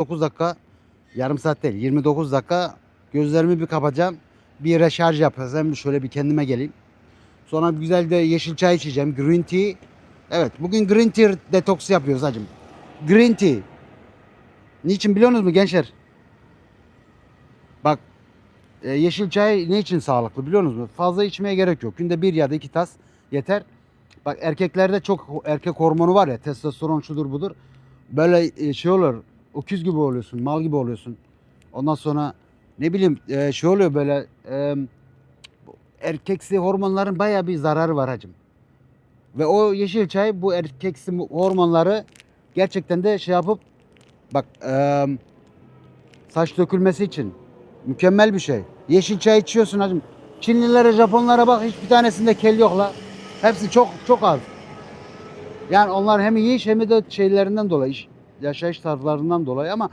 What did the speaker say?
9 dakika yarım saat değil 29 dakika gözlerimi bir kapatacağım. Bir reşarj yapacağım. Şöyle bir kendime geleyim. Sonra güzel de yeşil çay içeceğim. Green tea. Evet bugün green tea detoks yapıyoruz hacım. Green tea. Niçin biliyor musunuz mu gençler? Bak e, yeşil çay ne için sağlıklı biliyor musunuz? mu? Fazla içmeye gerek yok. Günde bir ya da iki tas yeter. Bak erkeklerde çok erkek hormonu var ya testosteron şudur budur. Böyle e, şey olur öküz gibi oluyorsun mal gibi oluyorsun. Ondan sonra ne bileyim e, şey oluyor böyle e, erkeksi hormonların bayağı bir zararı var hacım. Ve o yeşil çay bu erkeksi hormonları gerçekten de şey yapıp bak e, saç dökülmesi için mükemmel bir şey. Yeşil çay içiyorsun hacım. Çinlilere, Japonlara bak hiçbir tanesinde kel yok la. Hepsi çok çok az. Yani onlar hem iyi hem de şeylerinden dolayı, yaşayış tarzlarından dolayı ama